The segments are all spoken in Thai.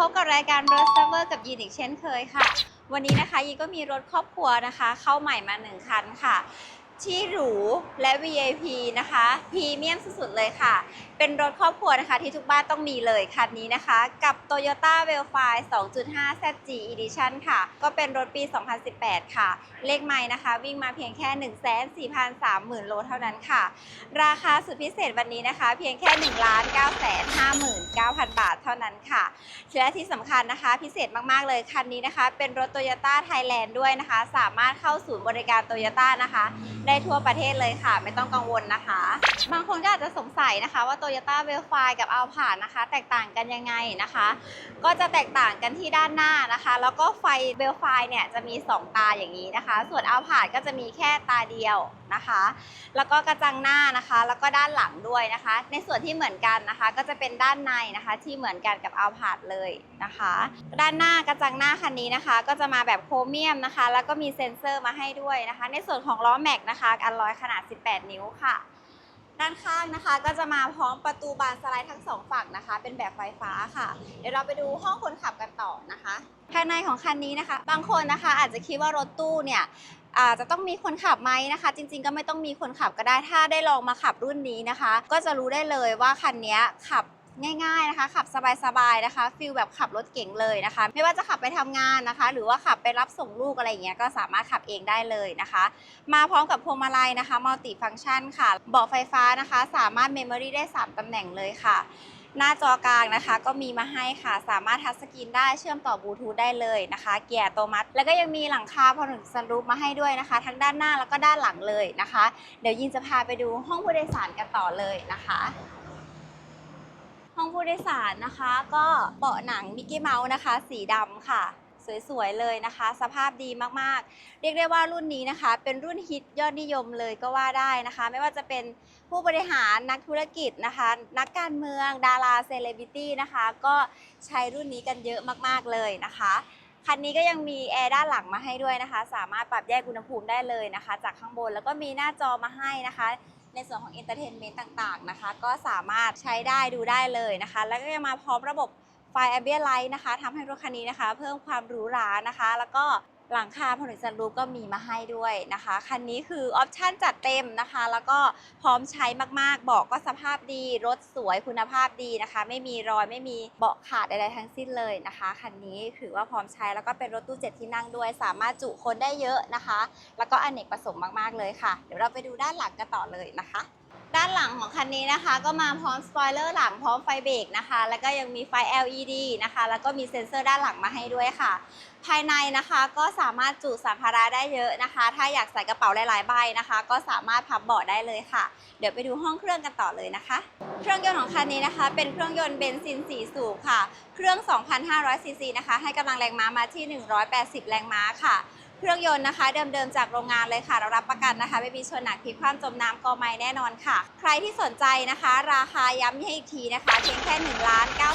พบกับรายการ r o s t e r กับยีนอีกเช่นเคยค่ะ วันนี้นะคะยีก็มีรถครอบครัวนะคะ เข้าใหม่มาหนึ่งคันค่ะ ที่หรูและ VIP นะคะพรีเมียมสุดๆเลยค่ะ เป็นรถครอบครัวนะคะที่ทุกบ้านต้องมีเลยคันนี้นะคะ กับ Toyota v e l f i 2.5 ZG Edition ค่ะ ก็เป็นรถปี 2018 ค่ะ เลขไม้นะคะ วิ่งมาเพียงแค่ 1,430,000 โลเท่านั้นค่ะ ราคาสุดพิเศษวันนี้นะคะ เพียงแค่ 1 9 5 9 9 0 0 บาทเท่านั้นค่ะและที่สำคัญนะคะพิเศษมากๆเลยคันนี้นะคะ เป็นรถ Toyota Thailand ด้วยนะคะ สามารถเข้าศูนย์บริการ Toyota นะคะได้ทั่วประเทศเลยค่ะ ไม่ต้องกังวลนะคะ บางคนก็อาจจะสงสัยนะคะว่า Toyota v e l f i กับ a l p a นะคะ แตกต่างกันยังไงนะคะ ก็จะแตกต่างกันที่ด้านหน้านะคะ แล้วก็ไฟ v e l f i เนี่ยจะมี 2 ตาอย่างนี้นะคะ ส่วน a l p a ก็จะมีแค่ตาเดียว นะคะ แล้วก็กระจังหน้านะคะ แล้วก็ด้านหลังด้วยนะคะ ในส่วนที่เหมือนกันนะคะ ก็จะเป็นด้านในนะคะ ที่เหมือนกันกับ a l p a เลยนะคะ ด้านหน้ากระจังหน้าคันนี้นะคะ ก็จะมาแบบโครเมียมนะคะ แล้วก็มีเซ็นเซอร์มาให้ด้วยนะคะ ในส่วนของล้อแม็กนะคะอัลลอยขนาด 18 นิ้วค่ะด้านข้างนะคะก็จะมาพร้อมประตูบานสไลด์ทั้งสองฝั่งนะคะ เป็นแบบไฟฟ้าค่ะ เดี๋ยวเราไปดูห้องคนขับกันต่อนะคะ ภายในของคันนี้นะคะ บางคนนะคะอาจจะคิดว่ารถตู้เนี่ย อาจจะต้องมีคนขับไหมนะคะ จริง ๆ ก็ไม่ต้องมีคนขับก็ได้ถ้าได้ลองมาขับรุ่นนี้นะคะ ก็จะรู้ได้เลยว่าคันนี้ขับง่ายๆนะคะ ขับสบายๆนะคะฟิลแบบขับรถเก่งเลยนะคะ ไม่ว่าจะขับไปทำงานนะคะ หรือว่าขับไปรับส่งลูกอะไรอย่างเงี้ยก็สามารถขับเองได้เลยนะคะ มาพร้อมกับพวงมาลัยนะคะมัลติฟัง c t ชันค่ะเบาะไฟฟ้านะคะ สามารถเมมโมรีได้ 3ตำแหน่งเลยค่ะ หน้าจอกลางนะคะ ก็มีมาให้ค่ะ สามารถทัชสกรีนได้เชื่อมต่อบลูทูธได้เลยนะคะ เกียร์อัตโนมัติ แล้วก็ยังมีหลังคาพอถึงซันรูปมาให้ด้วยนะคะ ทั้งด้านหน้าแล้วก็ด้านหลังเลยนะคะ เดี๋ยวยินจะพาไปดูห้องผู้โดยสารกันต่อเลยนะคะห้องผู้โดยสารนะคะ ก็เบาะหนังมิกกี้เมาส์นะคะ สีดำค่ะ สวยๆเลยนะคะ สภาพดีมากๆ เรียกได้ว่ารุ่นนี้นะคะ เป็นรุ่นฮิตยอดนิยมเลยก็ว่าได้นะคะ ไม่ว่าจะเป็นผู้บริหารนักธุรกิจนะคะ นักการเมืองดาราเซเลบริตี้นะคะ ก็ใช้รุ่นนี้กันเยอะมากๆเลยนะคะคันนี้ก็ยังมีแอร์ด้านหลังมาให้ด้วยนะคะ สามารถปรับแยกอุณหภูมิได้เลยนะคะ จากข้างบนแล้วก็มีหน้าจอมาให้นะคะ ในส่วนของ Entertainment ต่างๆนะคะ ก็สามารถใช้ได้ดูได้เลยนะคะ แล้วก็ยังมาพร้อมระบบ ไฟ Ambient Light นะคะทำให้รถคันนี้นะคะ เพิ่มความหรูหรานะคะ แล้วก็หลังคาผนึกซันรูฟก็มีมาให้ด้วยนะคะ คันนี้คือออปชั่นจัดเต็มนะคะ แล้วก็พร้อมใช้มากๆ เบาะก็สภาพดี รถสวยคุณภาพดีนะคะ ไม่มีรอยไม่มีเบาะขาดใดๆทั้งสิ้นเลยนะคะ คันนี้ถือว่าพร้อมใช้แล้วก็เป็นรถตู้เจ็ดที่นั่งด้วย สามารถจุคนได้เยอะนะคะ แล้วก็อเนกประสงค์มากๆเลยค่ะ เดี๋ยวเราไปดูด้านหลังกันต่อเลยนะคะ ด้านหลังของคันนี้นะคะ ก็มาพร้อมสปอยเลอร์หลังพร้อมไฟเบรกนะคะ แล้วก็ยังมีไฟ LED นะคะ แล้วก็มีเซ็นเซอร์ด้านหลังมาให้ด้วยค่ะ ภายในนะคะก็สามารถจุสัมภาระได้เยอะนะคะ ถ้าอยากใส่กระเป๋าหลายๆใบนะคะ ก็สามารถพับเบาะได้เลยค่ะ เดี๋ยวไปดูห้องเครื่องกันต่อเลยนะคะ เครื่องยนต์ของคันนี้นะคะ เป็นเครื่องยนต์เบนซิน4สูบค่ะ เครื่อง 2,500ซีซีนะคะ ให้กำลังแรงม้ามาที่ 180 แรงม้าค่ะ เครื่องยนต์นะคะเดิมๆจากโรงงานเลยค่ะ เรารับประกันนะคะไม่มีชนหนักพลิกคว่ำจมน้ำกอไม้แน่นอนค่ะ ใครที่สนใจนะคะ ราคาย้ำให้อีกทีนะคะเพียงแค่1 9 5 9 0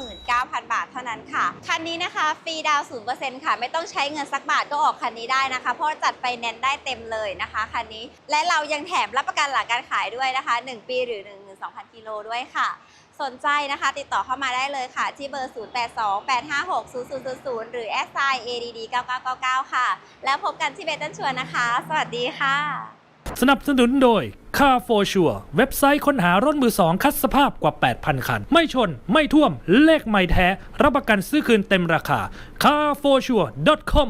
0 0บาทเท่านั้นค่ะ คันนี้นะคะฟรีดาวน์0%ค่ะไม่ต้องใช้เงินสักบาทก็ออกคันนี้ได้นะคะ เพราะจัดไฟแนนได้เต็มเลยนะคะคันนี้และเรายังแถมรับประกันหลังการขายด้วยนะคะ 1 ปีหรือ12,000กิโลด้วยค่ะ สนใจนะคะ ติดต่อเข้ามาได้เลยค่ะ ที่เบอร์ 0828560000 หรือ s i add 9999 ค่ะ แล้วพบกันที่เบตันชวนนะคะ สวัสดีค่ะ สนับสนุนโดย Car for Sure เว็บไซต์ค้นหารถมือสองคัดสภาพกว่า 8,000 คัน ไม่ชน ไม่ท่วม เลขไม่แท้ รับประกันซื้อคืนเต็มราคา carforsure.com